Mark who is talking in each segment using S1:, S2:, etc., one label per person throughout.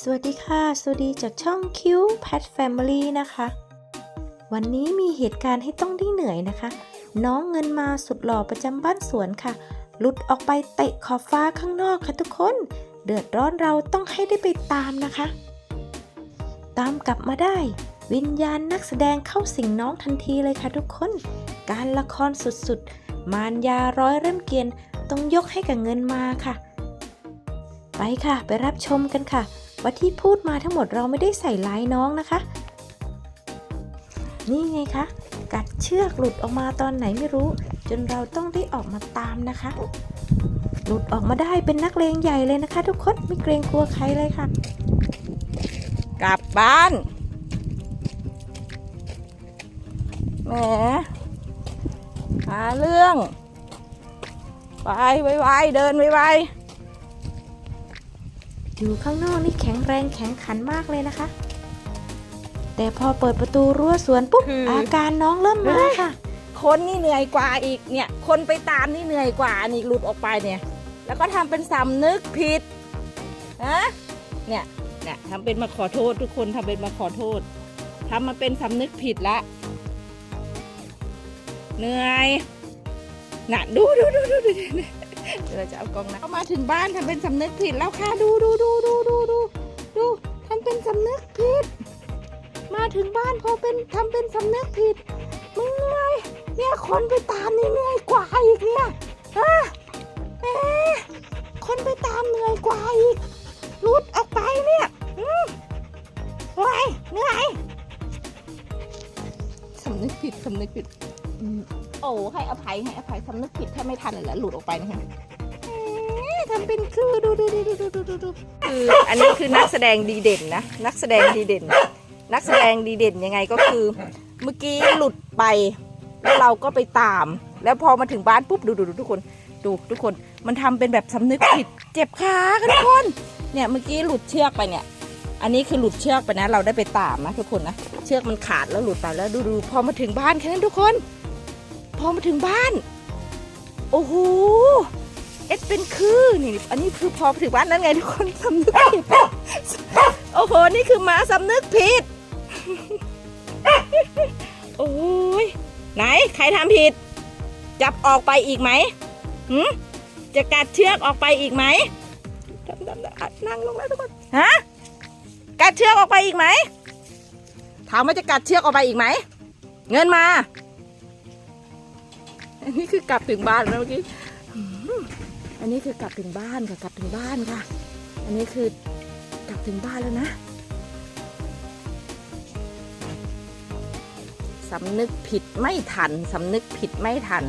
S1: สวัสดีค่ะ สวัสดีจากช่องคิว Pet Family นะคะ วันนี้มีเหตุการณ์ให้ต้องได้เหนื่อยนะคะ น้องเงินมาสุดหล่อประจำบ้านสวนค่ะ หลุดออกไปเตะขอบฟ้าข้างนอกค่ะทุกคน เดือดร้อนเราต้องให้ได้ไปตามนะคะ ตามกลับมาได้ วิญญาณนักแสดงเข้าสิงน้องทันทีเลยค่ะทุกคน การละครสุดๆ มารยาร้อยเริ่มเกียนต้องยกให้กับเงินมาค่ะ ไปค่ะ ไปรับชมกันค่ะ ว่าที่พูดมาทั้งหมดเราไม่ได้ใส่ร้ายน้องนะคะ นี่ไงคะ กัดเชือกหลุดออกมาตอนไหนไม่รู้ จนเราต้องได้ออกมาตามนะคะ หลุดออกมาได้เป็นนักเลงใหญ่เลยนะคะ ทุกคนไม่เกรงกลัวใครเลยค่ะ
S2: กลับบ้านแหมหาเรื่อง ไปไวๆเดินไว
S1: อยู่ข้างนอกนี่แข็งแรงแข็งขันมากเลยนะคะ แต่พอเปิดประตูรั้วสวนปุ๊บอาการน้องเริ่มมาค่ะ
S2: ๆคนนี่เหนื่อยกว่าอีกเนี่ย คนไปตามนี่เหนื่อยกว่านี่หลุดออกไปเนี่ย แล้วก็ทำเป็นสำนึกผิดฮะเนี่ยเนี่ยทำเป็นมาขอโทษทุกคนทำเป็นมาขอโทษทำมาเป็นสำนึกผิดละเหนื่อยน่ะดูดูดูดูดูดู เดี๋ยวเราจะเอากล้องนะเข้ามาถึงบ้านทำเป็นสำนึกผิดแล้วค่ะดูดูดูดูดูดูดูทำเป็นสำนึกผิด มาถึงบ้านพอเป็นทำเป็นสำนึกผิดมึงเหนื่อยเนี่ยคนไปตามนี่เหนื่อยกว่าอีกเนี่ยฮะเอ๊คนไปตามเหนื่อยกว่าอีกรุดออกไปเนี่ยอืมเหนื่อยเหนื่อยสำนึกผิดสำนึกผิดอืม โอ้ให้อภัยให้อภัยสำนึกผิดถ้าไม่ทันแล้วหลุดออกไปนะคะทำเป็นคือดูดูดูดูดูดูดูคืออันนี้คือนักแสดงดีเด่นนะนักแสดงดีเด่น นักแสดงดีเด่นยังไงก็คือ เมื่อกี้หลุดไป แล้วเราก็ไปตาม แล้วพอมาถึงบ้านปุ๊บดูดูดูทุกคนดูทุกคนมันทำเป็นแบบสำนึกผิดเจ็บขาทุกคนเนี่ยเมื่อกี้หลุดเชือกไปเนี่ย อันนี้คือหลุดเชือกไปนะ เราได้ไปตามนะทุกคนนะเชือกมันขาดแล้วหลุดไปแล้วดูดูพอมาถึงบ้านแค่นั้นทุกคน อมาถึงบ้าน โอ้โห เอ็ดเป็นคือนี่อันนี้คือพอมาถึงบ้านนั้นไงทุกคนสำนึกผิดโอ้โห นี่คือหมาสำนึกผิด โอ้ยไหนใครทำผิด จับออกไปอีกไหมหืมจะกัดเชือกออกไปอีกไหมนั่งลงแล้วทุกคนฮะกัดเชือกออกไปอีกไหมถามว่าจะกัดเชือกออกไปอีกไหม เงินมา อันนี้คือกลับถึงบ้านแล้วเมื่อกี้อันนี้คือกลับถึงบ้านค่ะกลับถึงบ้านค่ะ อันนี้คือกลับถึงบ้านแล้วนะสำนึกผิดไม่ทันสำนึกผิดไม่ทัน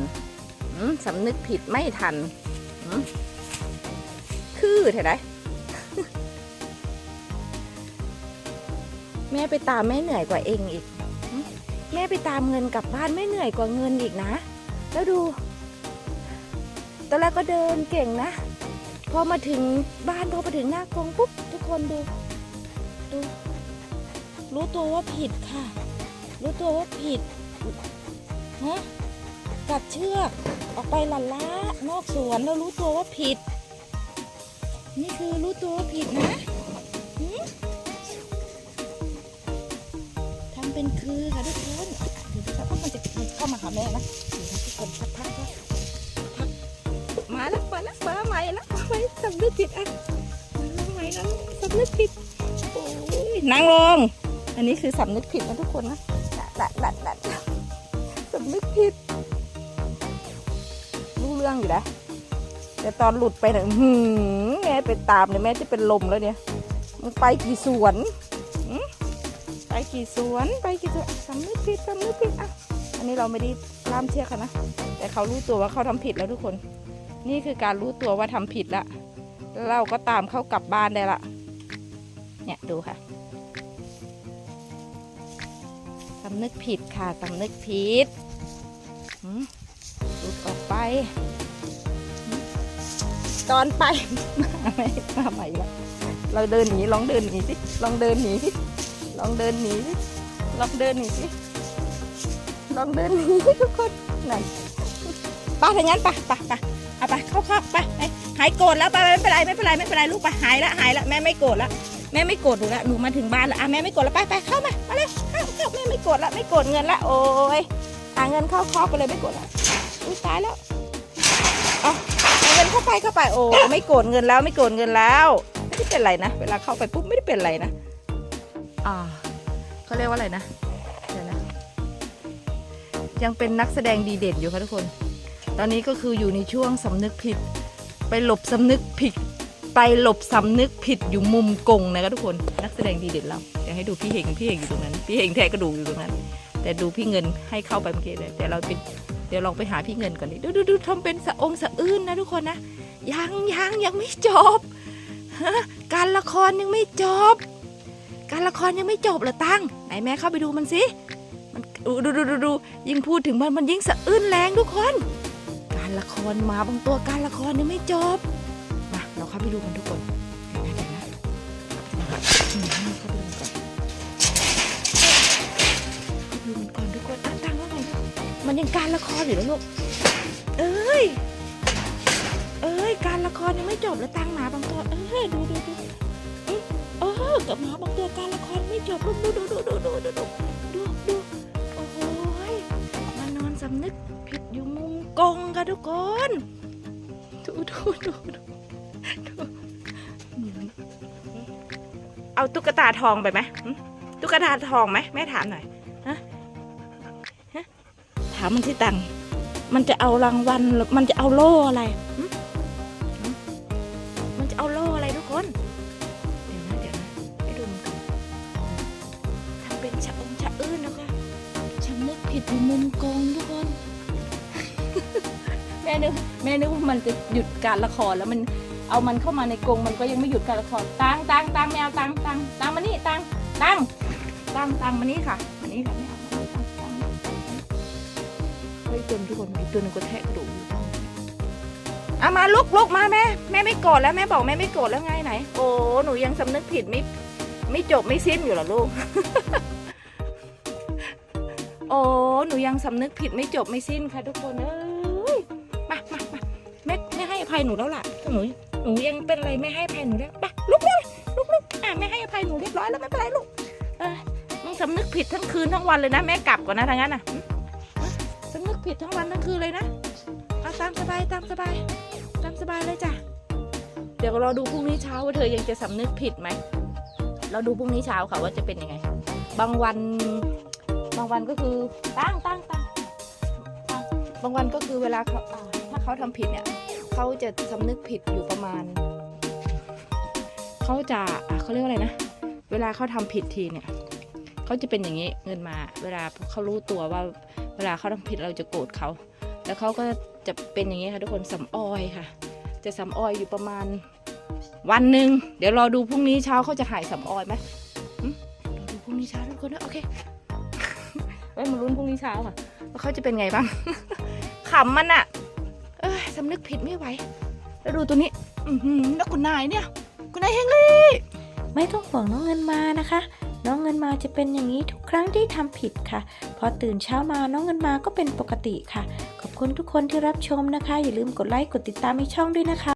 S2: อืมสำนึกผิดไม่ทันคือเท่าไหรแม่ไปตามแม่เหนื่อยกว่าเองอีก แม่ไปตามเงินกลับบ้านไม่เหนื่อยกว่าเงินอีกนะ แล้วดูตอนแรกก็เดินเก่งนะ พอมาถึงบ้านพอมาถึงหน้ากรงปุ๊บทุกคนดูดู รู้ตัวว่าผิดค่ะ รู้ตัวว่าผิดฮะกัดเชือกออกไปละล้านอกสวนแล้วรู้ตัวว่าผิด นี่คือรู้ตัวว่าผิดนะทำเป็นคือค่ะทุกคน มันจะมันเข้ามาหาแม่นะทุกคนพักพักพักพักมาแล้วมาแล้วมาใหม่แล้วมาใหม่สำนึกผิดอะมาใหม่แล้วสำนึกผิดโอ้ยนั่งลงอันนี้คือสำนึกผิดนะทุกคนนะดัดดัดดัดดัดสำนึกผิดรู้เรื่องอยู่นะแต่ตอนหลุดไปเนี่ยหือแม่ไปตามเนี่ยแม่จะเป็นลมแล้วเนี่ยมึงไปกี่สวนไปกี่สวนไปกี่สวนสำนึกผิดสำนึกผิดอะ นนี้เราไม่ได้ล่ามเชือกนะ แต่เขารู้ตัวว่าเขาทำผิดแล้วทุกคน นี่คือการรู้ตัวว่าทำผิดละแล้วเราก็ตามเขากลับบ้านได้ละ เนี่ยดูค่ะสำนึกผิดค่ะสำนึกผิดหลุดออกไป ตอนไปมาใหม่มาใหม่ละเราเดินหนีลองเดินหนีสิลองเดินหนีสิลองเดินหนีสิลองเดินหนีสิ ลองเดินหนีทุกคนนั่นไป้าถ้างั้นไปไปไปเอาไปเข้าเข้าไปไปหายโกรธแล้วไปไม่เป็นไรไม่เป็นไรไม่เป็นไรลูกไปหายละหายละแม่ไม่โกรธละแม่ไม่โกรธหนูละหนูมาถึงบ้านแล้วอะแม่ไม่โกรธแล้วไปไปเข้ามามาเลยเข้าเข้าแม่ไม่โกรธละไม่โกรธเงินละโอ้ยหาเงินเข้าคอกไปเลยไม่โกรธละอุ้ยตายแล้วเอาเอาเงินเข้าไปเข้าไปโอ้ไม่โกรธเงินแล้วไม่โกรธเงินแล้วไม่ได้เป็นไรนะเวลาเข้าไปปุ๊บไม่ได้เป็นไรนะอ่าเขาเรียกว่าอะไรนะ ยังเป็นนักแสดงดีเด่นอยู่ค่ะทุกคน ตอนนี้ก็คืออยู่ในช่วงสำนึกผิด ไปหลบสำนึกผิด ไปหลบสำนึกผิดอยู่มุมกงนะคะทุกคนนักแสดงดีเด่นเราเดี๋ยวให้ดูพี่เฮงพี่เฮงอยู่ตรงนั้น พี่เฮงแทะกระดูกอยู่ตรงนั้น แต่ดูพี่เงินให้เข้าไปเมื่อกี้เลยแต่เราไปเดี๋ยวลองไปหาพี่เงินก่อนดิดูดูดูทำเป็นสะองสะอื้นนะทุกคนนะยังยังยังไม่จบการละครยังไม่จบ การละครยังไม่จบเหรอตั้งไหนแม่เข้าไปดูมันสิ ดูดูดูดูดูยิ่งพูดถึงมันมันยิ่งสะอื้นแรงทุกคน การละครมาบางตัวการละครยังไม่จบมาเราเข้าไปดูกันทุกคนเดี๋ยวนะเดี๋ยวนะอืมเข้าไปดูกันก่อนเข้าไปดูกันก่อนทุกคนอะตั้งว่าไงมันยังการละครอยู่แล้วลูกเอ้ยเอ้ยการละครยังไม่จบแล้วตั้งหมาบางตัวเอ้ยดูดูดูเออกับหมาบางตัวการละครไม่จบลูกดูดู กงค่ะทุกคนดูดูดูดูดูเอาตุ๊กตาทองไปไหมหึตุ๊กตาทองไหมแม่ถามหน่อยฮะฮะถามมันที่ตังค์มันจะเอารางวัลหรือมันจะเอาโล่อะไรหึหึมันจะเอาโล่อะไรทุกคนเดี๋ยวนะเดี๋ยวนะให้ดูมันก่อนทำเป็นชะองชะอื้นนะคะชำนึกผิดอยู่มุมกองทุกคน แม่นึกแม่นึกว่ามันจะหยุดการละครแล้วมันเอามันเข้ามาในกรงมันก็ยังไม่หยุดการละครตังตังตังแมวตังตังตังมานี่ตังตังตังตังมานี่ค่ะมานี่ค่ะแม่เฮ้ยตัวนึงทุกคนอีตัวหนึงก็แทะกระดูกอยู่เอามาลุกลุกมาแม่แม่ไม่โกรธแล้วแม่บอกแม่ไม่โกรธแล้วไงไหน โอ้หนูยังสำนึกผิดไม่ไม่จบไม่สิ้นอยู่หรอลูก อ้หนูยังสำนึกผิดไม่จบไม่สิ้นค่ะทุกคนเอ้ยมามามาแม่แม่ให้อภัยหนูแล้วล่ะหนูหนูยังเป็นอะไรแม่ให้อภัยหนูแล้วไปลุกเลยลุกลุกอะแม่ให้อภัยหนูเรียบร้อยแล้วไม่เป็นไรลูกเออมึงสำนึกผิดทั้งคืนทั้งวันเลยนะแม่กลับก่อนนะทางนั้นน่ะสำนึกผิดทั้งวันทั้งคืนเลยนะเอาตามสบายตามสบายตามสบายเลยจ้ะเดี๋ยวรอดูพรุ่งนี้เช้าว่าเธอยังจะสำนึกผิดไหมเราดูพรุ่งนี้เช้าค่ะว่าจะเป็นยังไง บางวันางวันก็คือตั้งตั้งตั้งบางวันก็คือเวลาเขาถ้าเขาทำผิดเนี่ยเขาจะสำนึกผิดอยู่ประมาณเขาจะะเขาเรียกว่าอะไรนะ เวลาเขาทำผิดทีเนี่ยเขาจะเป็นอย่างนี้เงินมา เวลาเขารู้ตัวว่า เวลาเขาทำผิดเราจะโกรธเขาแล้วเขาก็จะเป็นอย่างนี้ค่ะทุกคนสำออยค่ะ จะสำออยอยู่ประมาณ วันหนึ่งเดี๋ยวรอดูพรุ่งนี้เช้าเขาจะหายสำออยไหมรอดูพรุ่งนี้เช้าทุกคนนะโอเค ไว้มาลุ้นพรุ่งนี้เช้าค่ะว่าเขาจะเป็นไงบ้าง ขำมันอะเอ้ยสำนึกผิดไม่ไหว แล้วดูตัวนี้ อือหือแล้วคุณนายเนี่ย คุณนายเฮงลี่
S1: ไม่ต้องห่วงน้องเงินมานะคะ น้องเงินมาจะเป็นอย่างนี้ทุกครั้งที่ทำผิดค่ะ พอตื่นเช้ามาน้องเงินมาก็เป็นปกติค่ะ ขอบคุณทุกคนที่รับชมนะคะ อย่าลืมกดไลค์กดติดตามให้ช่องด้วยนะคะ